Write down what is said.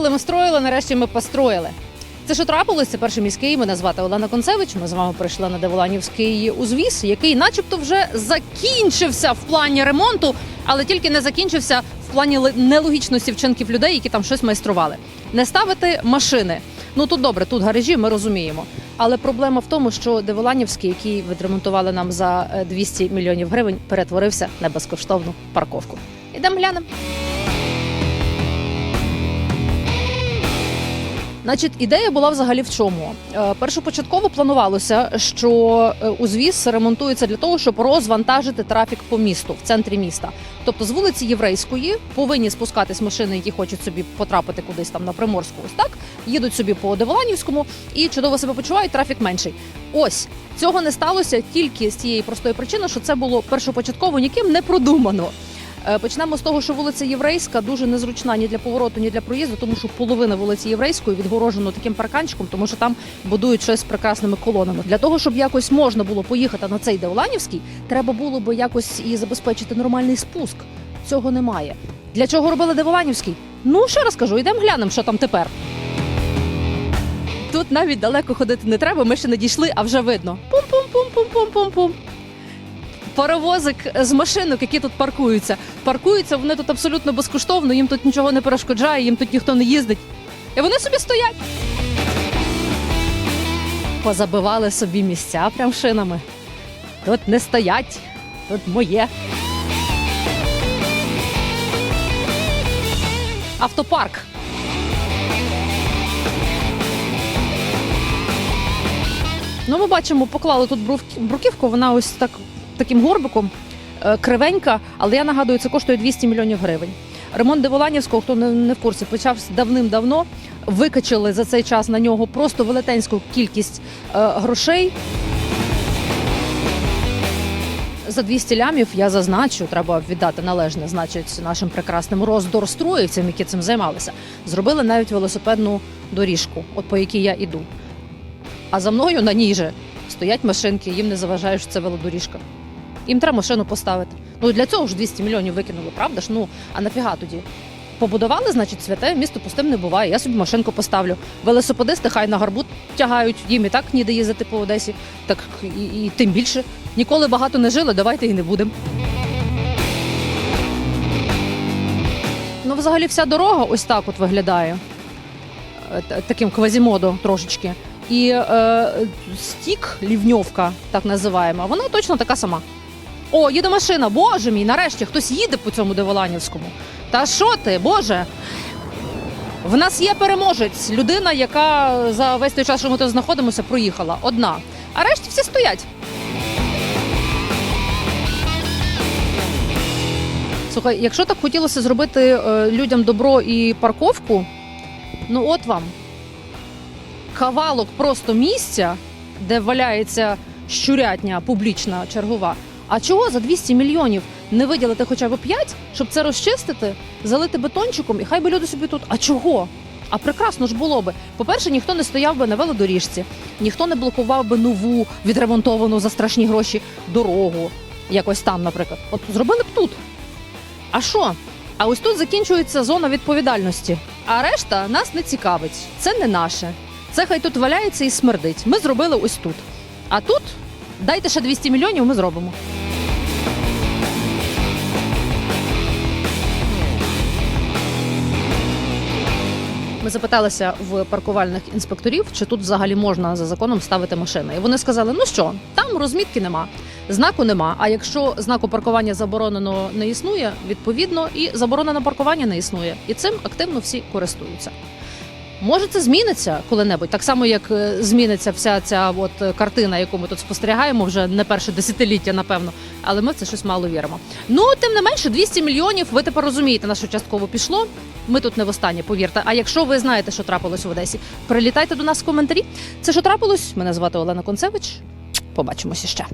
Строїли, ми строїли, нарешті ми построїли. Це що трапилось? Це перший міський. Мене звати Олена Концевич. Ми з вами прийшли на Деволанівський узвіз, який, начебто, вже закінчився в плані ремонту, але тільки не закінчився в плані нелогічності вчинків людей, які там щось майстрували. Не ставити машини. Ну тут добре, тут гаражі, ми розуміємо. Але проблема в тому, що Деволанівський, який відремонтували нам за е, 200 мільйонів гривень, перетворився на безкоштовну парковку. Ідемо глянемо. Значить, ідея була взагалі в чому? Е, Першопочатково планувалося, що е, узвіз ремонтується для того, щоб розвантажити трафік по місту в центрі міста. Тобто з вулиці Єврейської повинні спускатись машини, які хочуть собі потрапити кудись там на Приморську. Ось так їдуть собі по Деволанівському і чудово себе почувають. Трафік менший. Ось цього не сталося тільки з тієї простої причини, що це було першопочатково ніким не продумано. Е, Почнемо з того, що вулиця Єврейська дуже незручна ні для повороту, ні для проїзду, тому що половина вулиці Єврейської відгорожено таким парканчиком, тому що там будують щось з прекрасними колонами. Для того, щоб якось можна було поїхати на цей Деоланівський, треба було би якось і забезпечити нормальний спуск. Цього немає. Для чого робили Деволанівський? Ну ще раз кажу, йдемо глянемо, що там тепер. Тут навіть далеко ходити не треба. Ми ще не дійшли, а вже видно. Пум-пум-пум-пум-пум-пум-пум паровозик з машинок, які тут паркуються. Паркуються вони тут абсолютно безкоштовно, їм тут нічого не перешкоджає, їм тут ніхто не їздить. І вони собі стоять. Позабивали собі місця прям шинами. Тут не стоять, тут моє. Автопарк. Ну, ми бачимо, поклали тут брук- бруківку, вона ось так таким горбиком, е, кривенька, але я нагадую, це коштує 200 мільйонів гривень. Ремонт Деволанівського, хто не, в курсі, почався давним-давно. Викачали за цей час на нього просто велетенську кількість е, грошей. За 200 лямів я зазначу, треба віддати належне, значить, нашим прекрасним роздорстроївцям, які цим займалися. Зробили навіть велосипедну доріжку, от по якій я іду. А за мною на ній же стоять машинки, їм не заважає, що це велодоріжка. Їм треба машину поставити. Ну для цього ж 200 мільйонів викинули, правда ж? Ну а нафіга тоді? Побудували, значить, святе місто пустим не буває. Я собі машинку поставлю. Велосипедисти хай на гарбут тягають, їм і так ніде їздити по Одесі, так і, і тим більше. Ніколи багато не жили, давайте і не будемо. Ну, взагалі, вся дорога ось так от виглядає. Е, Таким квазімодо трошечки. І е, стік, лівньовка, так називаємо, вона точно така сама. О, їде машина, боже мій, нарешті хтось їде по цьому Деволанівському. Та що ти, Боже? В нас є переможець, людина, яка за весь той час, що ми тут знаходимося, проїхала. Одна. А решті всі стоять. Слухай, якщо так хотілося зробити е, людям добро і парковку, ну от вам кавалок просто місця, де валяється щурятня публічна чергова. А чого за 200 мільйонів не виділити хоча б 5, щоб це розчистити, залити бетончиком, і хай би люди собі тут. А чого? А прекрасно ж було би. По-перше, ніхто не стояв би на велодоріжці, ніхто не блокував би нову відремонтовану за страшні гроші дорогу. Якось там, наприклад. От зробили б тут. А що? А ось тут закінчується зона відповідальності. А решта нас не цікавить. Це не наше. Це хай тут валяється і смердить. Ми зробили ось тут. А тут дайте ще 200 мільйонів, ми зробимо. Ми запиталися в паркувальних інспекторів, чи тут взагалі можна за законом ставити машини. І вони сказали: ну що, там розмітки нема, знаку нема. А якщо знаку паркування заборонено не існує, відповідно і заборона на паркування не існує. І цим активно всі користуються. Може, це зміниться коли-небудь, так само як е, зміниться вся ця от е, картина, яку ми тут спостерігаємо вже не перше десятиліття, напевно. Але ми в це щось мало віримо. Ну тим не менше, 200 мільйонів. Ви тепер розумієте, на що частково пішло. Ми тут не востаннє, повірте. А якщо ви знаєте, що трапилось в Одесі, прилітайте до нас в коментарі. Це що трапилось? Мене звати Олена Концевич. Побачимося ще.